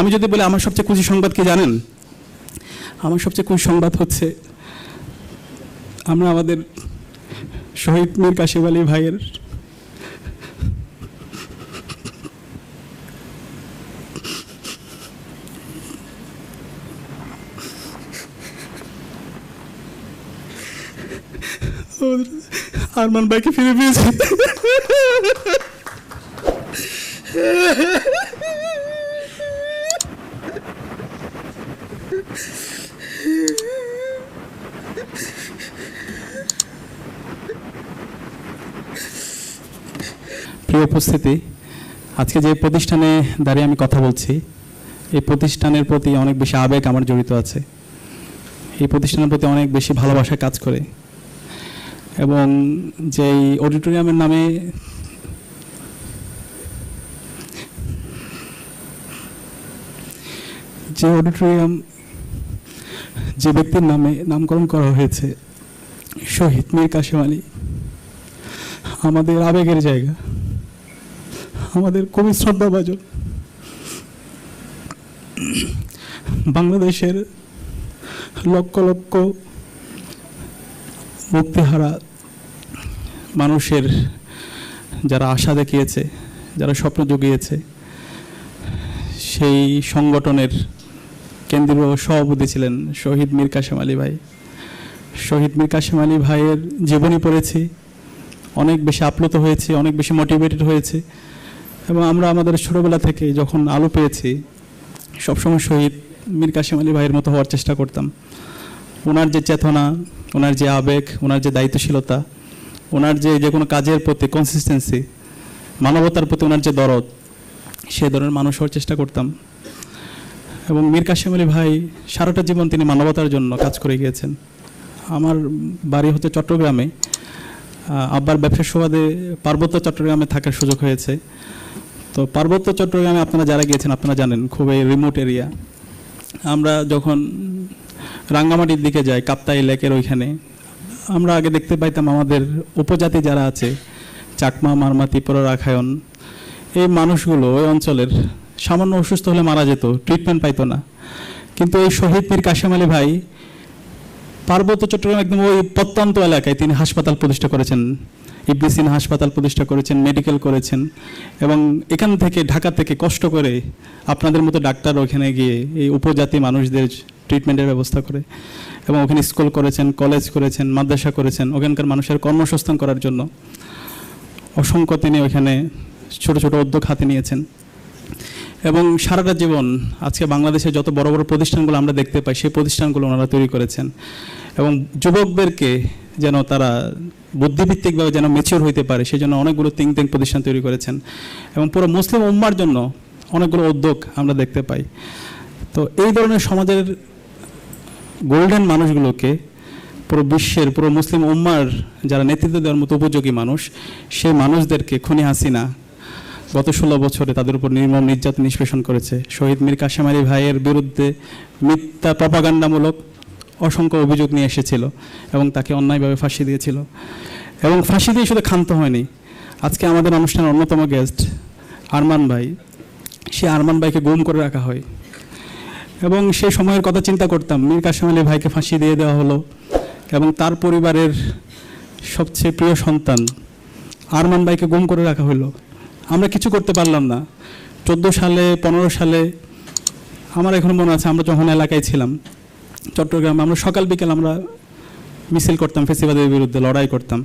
আমি যদি বলি, আমার সবচেয়ে খুশি সংবাদ কি জানেন? আমার সবচেয়ে খুশি সংবাদ হচ্ছে, আমরা আমাদের শহীদ মীর কাশিম আলী ভাইয়ের আরমান ভাইকে ফিরে পেয়েছি। প্রিয় উপস্থিতি, আজকে যে প্রতিষ্ঠানে দাঁড়িয়ে আমি কথা বলছি, এই প্রতিষ্ঠানের প্রতি অনেক বেশি আবেগ আমার জড়িত আছে। এই প্রতিষ্ঠানের প্রতি অনেক বেশি ভালোবাসা কাজ করে। এবং যেই অডিটোরিয়ামের নামে যে অডিটোরিয়াম যে ব্যক্তির নামে নামকরণ করা হয়েছে, শহীদ মীর কাশিম আলী, আমাদের আবেগের জায়গা। আমাদের কবি শ্রদ্ধা শ্রদ্ধাভাজন বাংলাদেশের লক্ষ লক্ষ মুক্তিহারা মানুষের যারা আশা দেখিয়েছে, যারা স্বপ্ন জুগিয়েছে, সেই সংগঠনের কেন্দ্রীয় সভাপতি ছিলেন শহীদ মীর কাশেম আলী ভাই। শহীদ মীর কাশেম আলী ভাইয়ের জীবনী পড়েছি, অনেক বেশি আপ্লুত হয়েছে, অনেক বেশি মোটিভেটেড হয়েছে। এবং আমরা আমাদের ছোটোবেলা থেকে যখন আলো পেয়েছি, সবসময় শহীদ মীর কাশেম আলী ভাইয়ের মতো হওয়ার চেষ্টা করতাম। ওনার যে চেতনা, ওনার যে আবেগ, ওনার যে দায়িত্বশীলতা, ওনার যে যে কোনো কাজের প্রতি কনসিস্টেন্সি মানবতার প্রতি ওনার যে দরদ, সে ধরনের মানুষ হওয়ার চেষ্টা করতাম। এবং মীর কাশেম আলী ভাই সারাটা জীবন তিনি মানবতার জন্য কাজ করে গিয়েছেন। আমার বাড়ি হচ্ছে চট্টগ্রামে। আব্বার ব্যবসার সুবাদে পার্বত্য চট্টগ্রামে থাকার সুযোগ হয়েছে। তো পার্বত্য চট্টগ্রামে আপনারা যারা গিয়েছেন, আপনারা জানেন, খুবই রিমোট এরিয়া আমরা যখন রাঙ্গামাটির দিকে যাই, কাপ্তাই লেকের ওইখানে, আমরা আগে দেখতে পাইতাম আমাদের উপজাতি যারা আছে, চাকমা মারমা ত্রিপুরা রাখায়ন এই মানুষগুলো ওই অঞ্চলের সামান্য অসুস্থ হলে মারা যেত ট্রিটমেন্ট পাইতো না। কিন্তু এই শহীদ মীর কাশেম আলী ভাই পার্বত্য চট্টগ্রাম একদম ওই প্রত্যন্ত এলাকায় তিনি হাসপাতাল প্রতিষ্ঠা করেছেন। ইবলিসিন হাসপাতাল প্রতিষ্ঠা করেছেন, মেডিকেল করেছেন এবং এখান থেকে, ঢাকা থেকে কষ্ট করে আপনাদের মতো ডাক্তার ওখানে গিয়ে এই উপজাতি মানুষদের ট্রিটমেন্টের ব্যবস্থা করে এবং ওখানে স্কুল করেছেন, কলেজ করেছেন, মাদ্রাসা করেছেন, ওখানকার মানুষের কর্মসংস্থান করার জন্য অসংখ্য তিনি ওখানে ছোট ছোট উদ্যোগ হাতে নিয়েছেন। এবং সারাটা জীবন আজকে বাংলাদেশের যত বড় বড় প্রতিষ্ঠানগুলো আমরা দেখতে পাই, সেই প্রতিষ্ঠানগুলো ওনারা তৈরি করেছেন। এবং যুবকদেরকে যেন তারা বুদ্ধিভিত্তিকভাবে যেন মেচিওর হইতে পারে সেই জন্য অনেকগুলো তিন তিন প্রতিষ্ঠান তৈরি করেছেন। এবং পুরো মুসলিম উম্মার জন্য অনেকগুলো উদ্যোগ আমরা দেখতে পাই। তো এই ধরনের সমাজের গোল্ডেন মানুষগুলোকে পুরো বিশ্বের, পুরো মুসলিম উম্মার যারা নেতৃত্ব দেওয়ার মতো উপযোগী মানুষ, সেই মানুষদেরকে খুনি হাসিনা গত ষোলো বছরে তাদের উপর নির্মম নির্যাতন নিষ্পেষণ করেছে। শহীদ মীর কাশেম আলী ভাইয়ের বিরুদ্ধে মিথ্যা প্রপাগান্ডামূলক অসংখ্য অভিযোগ নিয়ে এসেছিল এবং তাকে অন্যায়ভাবে ফাঁসি দিয়েছিল। এবং ফাঁসি দিয়ে শুধু ক্ষান্ত হয়নি, আজকে আমাদের অনুষ্ঠানের অন্যতম গেস্ট আরমান ভাই। সে আরমান ভাইকে গুম করে রাখা হয়। এবং সে সময়ের কথা চিন্তা করতাম, মীর কাশেম আলী ভাইকে ফাঁসি দিয়ে দেওয়া হলো এবং তার পরিবারের সবচেয়ে প্রিয় সন্তান আরমান ভাইকে গুম করে রাখা হলো। আমরা কিছু করতে পারলাম না। চোদ্দ সালে, পনেরো সালে আমার এখন মনে আছে আমরা যখন এলাকায় ছিলাম, চট্টগ্রামে আমরা সকাল বিকেল আমরা মিছিল করতাম, ফেসিবাদের বিরুদ্ধে লড়াই করতাম।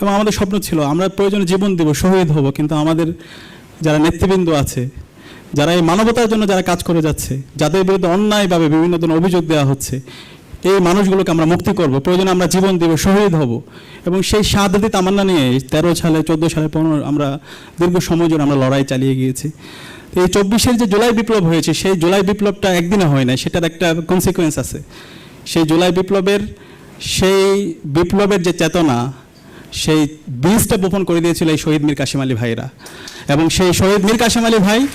এবং আমাদের স্বপ্ন ছিল, আমরা প্রয়োজনে জীবন দেব, শহীদ হব, কিন্তু আমাদের যারা নেতৃবৃন্দ আছে, যারা এই মানবতার জন্য যারা কাজ করে যাচ্ছে, যাদের বিরুদ্ধে অন্যায়ভাবে বিভিন্ন ধরনের অভিযোগ দেওয়া হচ্ছে এই মানুষগুলোকে আমরা মুক্তি করব। প্রয়োজনে আমরা জীবন দেব, শহীদ হব। এবং সেই সাদাতি তামান্না নিয়ে তেরো সালে, চোদ্দ সালে, পনেরো আমরা দীর্ঘ সময় জন্য আমরা লড়াই চালিয়ে গিয়েছি। এই চব্বিশের যে জুলাই বিপ্লব হয়েছে, সেই জুলাই বিপ্লবটা একদিনে হয় না সেটার একটা কনসিকুয়েন্স আছে। সেই জুলাই বিপ্লবের, সেই বিপ্লবের যে চেতনা, সেই বীজটা বপন করে দিয়েছিল এই শহীদ মীর কাশিম আলী ভাইরা। এবং সেই শহীদ মীর কাশিম আলী ভাই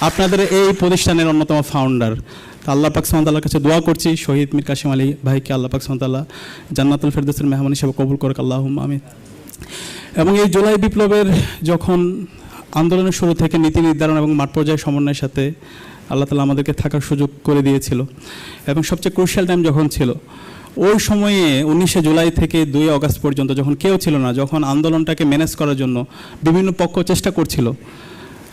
আপনাদের এই প্রতিষ্ঠানের অন্যতম ফাউন্ডার তো আল্লাহ পাক সামতাল্লাহর কাছে দোয়া করছি। শহীদ মীর কাশিম আলী ভাইকে আল্লাহ পাক সামতাল্লাহ জান্নাতুল ফেরদৌসের মেহমান হিসেবে কবুল করুক। আল্লাহ আমি এবং এই জুলাই বিপ্লবের যখন আন্দোলনের শুরু থেকে নীতি নির্ধারণ এবং মাঠ পর্যায়ে সমন্বয়ের সাথে আল্লাহ তালা আমাদেরকে থাকার সুযোগ করে দিয়েছিল এবং সবচেয়ে ক্রুশিয়াল টাইম যখন ছিল, ওই সময়ে উনিশে জুলাই থেকে দুই আগস্ট পর্যন্ত যখন কেউ ছিল না, যখন আন্দোলনটাকে ম্যানেজ করার জন্য বিভিন্ন পক্ষ চেষ্টা করছিল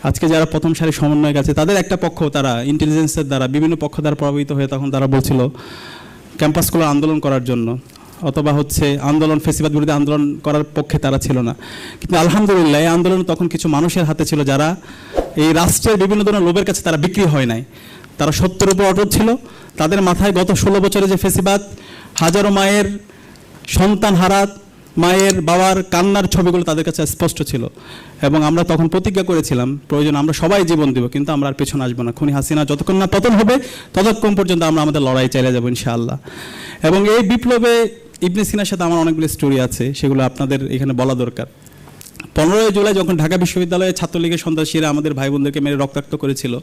আজকে যারা প্রথম সারি সমন্বয় আছে, তাদের একটা পক্ষ তারা ইন্টেলিজেন্সের দ্বারা, বিভিন্ন পক্ষ দ্বারা প্রভাবিত হয়ে তখন তারা বলছিল ক্যাম্পাসগুলো আন্দোলন করার জন্য, অথবা হচ্ছে আন্দোলন, ফেসিবাদ বিরোধী আন্দোলন করার পক্ষে তারা ছিল না। কিন্তু আলহামদুলিল্লাহ, এই আন্দোলন তখন কিছু মানুষের হাতে ছিল যারা এই রাষ্ট্রের বিভিন্ন ধরনের লোভের কাছে তারা বিক্রি হয় নাই। তারা সত্যের উপর অটল ছিল। তাদের মাথায় গত ষোলো বছরে যে ফেসিবাদ, হাজারো মায়ের সন্তান হারাত মায়ের বাবার কান্নার ছবিগুলো তাদের কাছে স্পষ্ট ছিল। এবং আমরা তখন প্রতিজ্ঞা করেছিলাম, প্রয়োজন আমরা সবাই জীবন দিব, কিন্তু আমরা আর পেছনে আসব না। খুনি হাসিনা যতক্ষণ না পতন হবে, ততক্ষণ পর্যন্ত আমরা আমাদের লড়াই চালিয়ে যাব ইনশাআল্লাহ। এবং এই বিপ্লবে ইবনে সিনার সাথে আমার অনেকগুলো স্টোরি আছে, সেগুলো আপনাদের এখানে বলা দরকার। পনেরোই জুলাই যখন ঢাকা বিশ্ববিদ্যালয়ে ছাত্রলীগের সন্ত্রাসীরা আমাদের ভাই বোনদেরকে মেরে রক্তাক্ত করেছিল,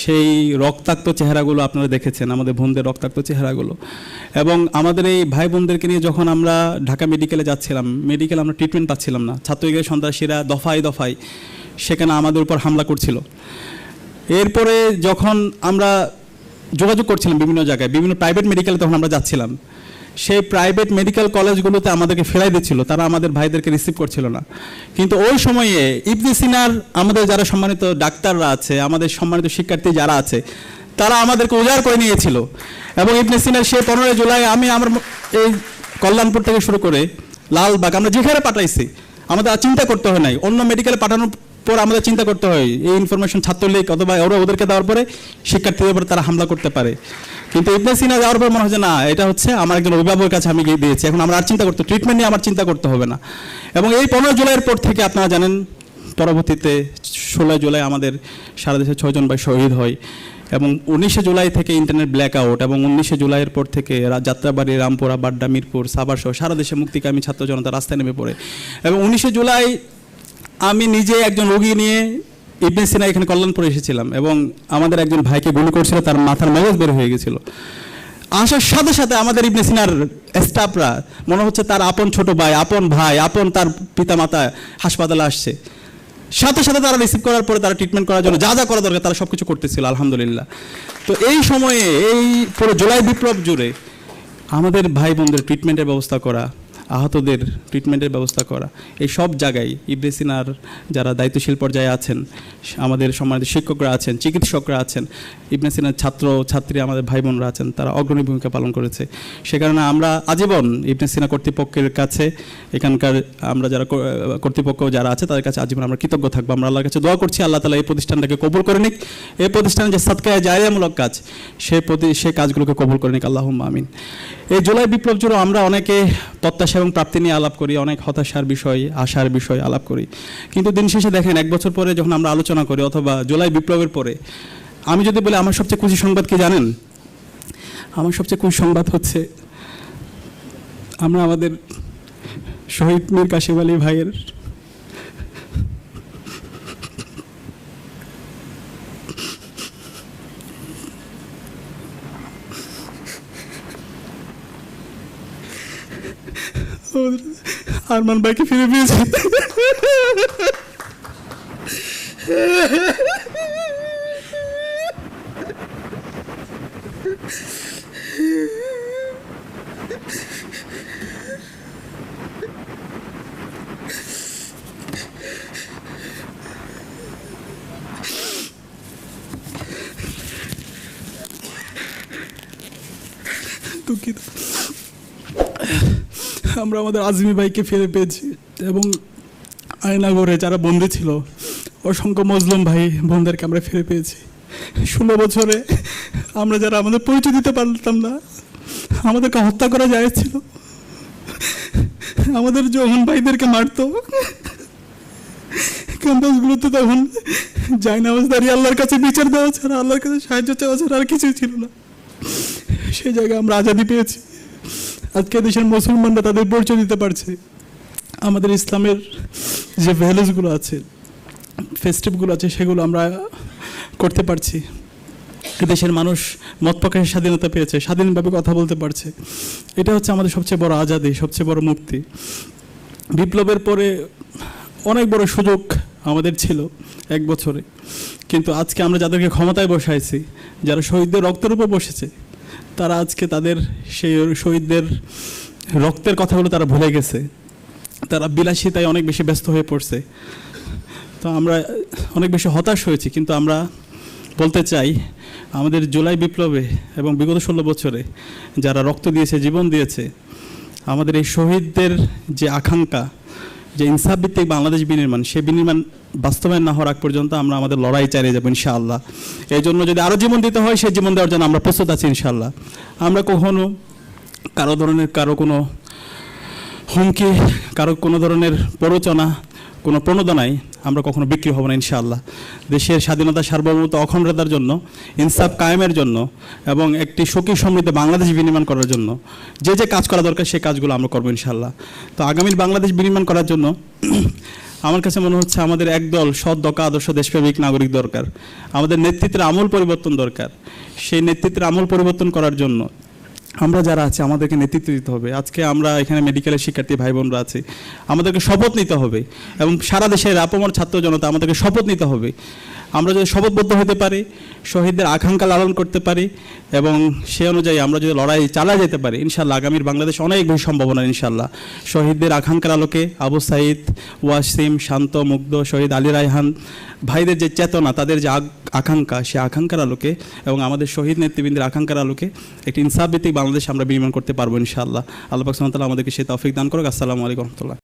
সেই রক্তাক্ত চেহারাগুলো আপনারা দেখেছেন, আমাদের বোনদের রক্তাক্ত চেহারাগুলো। এবং আমাদের এই ভাই বোনদেরকে নিয়ে যখন আমরা ঢাকা মেডিকেলে যাচ্ছিলাম, মেডিকেল আমরা ট্রিটমেন্ট পাচ্ছিলাম না, ছাত্রলীগের সন্ত্রাসীরা দফায় দফায় সেখানে আমাদের উপর হামলা করছিল। এরপরে যখন আমরা যোগাযোগ করছিলাম বিভিন্ন জায়গায়, বিভিন্ন প্রাইভেট মেডিকেলে তখন আমরা যাচ্ছিলাম। সেই প্রাইভেট মেডিকেল কলেজগুলোতে আমাদেরকে ফেরাই দিচ্ছিল, তারা আমাদের ভাইদেরকে রিসিভ করছিল না। কিন্তু ওই সময়ে ইবনে সিনার, আমাদের যারা সম্মানিত ডাক্তাররা আছে, আমাদের সম্মানিত শিক্ষার্থী যারা আছে, তারা আমাদেরকে উজাড় করে নিয়েছিল। এবং ইবনে সিনার সেই পনেরোই জুলাই আমি আমার এই কল্যাণপুর থেকে শুরু করে লালবাগ আমরা যেখানে পাঠাইছি, আমাদের আর চিন্তা করতে হয় নাই। অন্য মেডিকেলে পাঠানোর পর আমাদের চিন্তা করতে হয়, এই ইনফরমেশন ছাত্রলীগ অথবা ওরা ওদেরকে দেওয়ার পরে শিক্ষার্থীদের উপরে তারা হামলা করতে পারে। কিন্তু ইবনে সিনা যাওয়ার পর মনে যে না, এটা হচ্ছে আমার একজন অভিভাবকের কাছে আমি গিয়ে দিয়েছি। এখন আমার আর চিন্তা করতে ট্রিটমেন্ট নিয়ে আমার চিন্তা করতে হবে না। এবং এই পনেরো জুলাইয়ের পর থেকে আপনারা জানেন, পরবর্তীতে ষোলোই জুলাই আমাদের সারা দেশে ছয়জন ভাই শহীদ হয় এবং উনিশে জুলাই থেকে ইন্টারনেট ব্ল্যাক আউট এবং উনিশে জুলাইয়ের পর থেকে যাত্রাবাড়ি, রামপুরা, বাড্ডা, মিরপুর সাভার সহ সারা দেশে মুক্তিকামী ছাত্র জনতা রাস্তায় নেমে পড়ে। এবং উনিশে জুলাই আমি নিজে একজন রোগী নিয়ে ইবনে সিনা এখানে কল্যাণপুরে এসেছিলাম এবং আমাদের একজন ভাইকে গুলি করছিল, তার মাথার মগজ বের হয়ে গেছিল। আসার সাথে সাথে আমাদের ইবনে সিনার স্টাফরা, মনে হচ্ছে তার আপন ছোট ভাই, আপন ভাই, আপন তার পিতা মাতা হাসপাতালে আসছে। সাথে সাথে তারা রিসিভ করার পরে তারা ট্রিটমেন্ট করার জন্য যা যা করা দরকার তারা সব কিছু করতেছিল, আলহামদুলিল্লাহ। তো এই সময়ে, এই পুরো জুলাই বিপ্লব জুড়ে আমাদের ভাই বোনদের ট্রিটমেন্টের ব্যবস্থা করা আহতদের ট্রিটমেন্টের ব্যবস্থা করা। এই সব জায়গায় ইব্রেসিনার যারা দায়িত্বশীল পর্যায়ে আছেন, আমাদের সম্মানিত শিক্ষকরা আছেন, চিকিৎসকরা আছেন ইবনেসিনার ছাত্র ছাত্রী আমাদের ভাই বোনরা আছেন, তারা অগ্রণী ভূমিকা পালন করেছে। সে কারণে আমরা আজীবন ইবনেসিনা কর্তৃপক্ষের কাছে, এখানকার আমরা যারা কর্তৃপক্ষ যারা আছে, তাদের কাছে আজীবন আমরা কৃতজ্ঞ থাকব। আমরা আল্লাহর কাছে দোয়া করছি, আল্লাহ তালা এই প্রতিষ্ঠানটাকে কবুল করে নিক। এই প্রতিষ্ঠানের যে সৎকায় জারিয়ামূলক কাজ, সে প্রতি, সে কাজগুলোকে কবুল করে নিক। আল্লাহ আমিন। এই জুলাই বিপ্লব জুড়ে আমরা অনেকে প্রত্যাশা এবং প্রাপ্তি নিয়ে আলাপ করি, অনেক হতাশার বিষয়, আশার বিষয় আলাপ করি। কিন্তু দিন শেষে দেখেন, এক বছর পরে যখন আমরা আলোচনা করি অথবা জুলাই বিপ্লবের পরে, আমি যদি বলি আমার সবচেয়ে খুশি সংবাদ কি জানেন? আমার সবচেয়ে খুশি সংবাদ হচ্ছে, আমরা আমাদের শহীদ মীর কাশিম আলী ভাইয়ের আরমান ভাইকে ফিরে পেয়েছি। দুঃখিত। আমরা আমাদের আজমি ভাইকে ফিরে পেয়েছি এবং আয়নাগরে যারা বন্দি ছিল, অসংখ্য মজলুম ভাই বোনদেরকে আমরা ফিরে পেয়েছি। ষোলো বছরে আমরা যারা আমাদের পরিচয় দিতে পারতাম না, আমাদেরকে হত্যা করা যাচ্ছিল আমাদের যখন ভাইদেরকে মারতো। ক্যাম্পাসগুলোতে তখন যাই নামাজ দাঁড়িয়ে আল্লাহর কাছে বিচার দেওয়া ছাড়া, আল্লাহর কাছে সাহায্য চাওয়া ছাড়া আর কিছুই ছিল না। সেই জায়গায় আমরা আজাদি পেয়েছি। আজকে দেশের মুসলমানরা তাদের পরিচয় দিতে পারছে। আমাদের ইসলামের যে ভ্যালুসগুলো আছে ফেস্টিভগুলো আছে, সেগুলো আমরা করতে পারছি। দেশের মানুষ মত প্রকাশের স্বাধীনতা পেয়েছে, স্বাধীনভাবে কথা বলতে পারছে। এটা হচ্ছে আমাদের সবচেয়ে বড় আজাদি, সবচেয়ে বড় মুক্তি। বিপ্লবের পরে অনেক বড় সুযোগ আমাদের ছিল এক বছরে। কিন্তু আজকে আমরা যাদেরকে ক্ষমতায় বসাইছি, যারা শহীদদের রক্তের উপর বসেছে তারা আজকে তাদের সেই শহীদদের রক্তের কথাগুলো তারা ভুলে গেছে। তারা বিলাসিতায় অনেক বেশি ব্যস্ত হয়ে পড়ছে। তো আমরা অনেক বেশি হতাশ হয়েছি, কিন্তু আমরা বলতে চাই, আমাদের জুলাই বিপ্লবে এবং বিগত ষোলো বছরে যারা রক্ত দিয়েছে, জীবন দিয়েছে, আমাদের এই শহীদদের যে আকাঙ্ক্ষা যে ইনসাফ ভিত্তিক বাংলাদেশ বিনির্মাণ, সে বিনির্মাণ বাস্তবায়ন না হওয়ার আগ পর্যন্ত আমরা আমাদের লড়াই চালিয়ে যাব ইনশাআল্লাহ। এই জন্য যদি আরও জীবন দিতে হয় সেই জীবন দেওয়ার জন্য আমরা প্রস্তুত আছি ইনশাআল্লাহ। আমরা কখনো কারও ধরনের কারও কোনো হুমকি, কারও কোনো ধরনের প্ররোচনা কোনো প্রণোদনায় আমরা কখনো বিক্রি হব না, ইনশাআল্লাহ। দেশের স্বাধীনতা, সার্বভৌমত্ব অখণ্ডতার জন্য, ইনসাফ কায়েমের জন্য এবং একটি সুখী সমৃদ্ধ বাংলাদেশ বিনির্মাণ করার জন্য যে যে কাজ করা দরকার সেই কাজগুলো আমরা করব, ইনশাআল্লাহ। তো আগামীর বাংলাদেশ বিনির্মাণ করার জন্য আমার কাছে মনে হচ্ছে আমাদের একদল সৎ দকা আদর্শ, দেশপ্রেমিক নাগরিক দরকার। আমাদের নেতৃত্বের আমূল পরিবর্তন দরকার। সেই নেতৃত্বের আমূল পরিবর্তন করার জন্য আমরা যারা আছি, আমাদেরকে নেতৃত্ব দিতে হবে। আজকে আমরা এখানে মেডিকেলের শিক্ষার্থী ভাই বোনরা আছি, আমাদেরকে শপথ নিতে হবে এবং সারা দেশের আপমর ছাত্র জনতা আমাদেরকে শপথ নিতে হবে। আমরা যদি শপথবদ্ধ হতে পারি, শহীদদের আকাঙ্ক্ষা লালন করতে পারি, এবং সে অনুযায়ী আমরা যদি লড়াই চালা যেতে পারি ইনশাল্লাহ আগামীর বাংলাদেশ অনেক বেশি সম্ভাবনা ইনশাল্লাহ শহীদদের আকাঙ্ক্ষার আলোকে আবু সাইদ, ওয়াসিম, শান্ত, মুগ্ধ, শহীদ আলী রায়হান, ভাইদের যে চেতনা, তাদের যে আকাঙ্ক্ষা, সে আকাঙ্ক্ষার আলোকে এবং আমাদের শহীদ নেতৃবৃন্দের আকাঙ্ক্ষার আলোকে একটি ইনসাফ ভিত্তিক বাংলাদেশ আমরা বিনির্মাণ করতে পারব, ইনশাআল্লাহ। আল্লাহ পাক আমাদেরকে সে তৌফিক দান করুক। আসসালামু আলাইকুম রহমতুল্লাহ।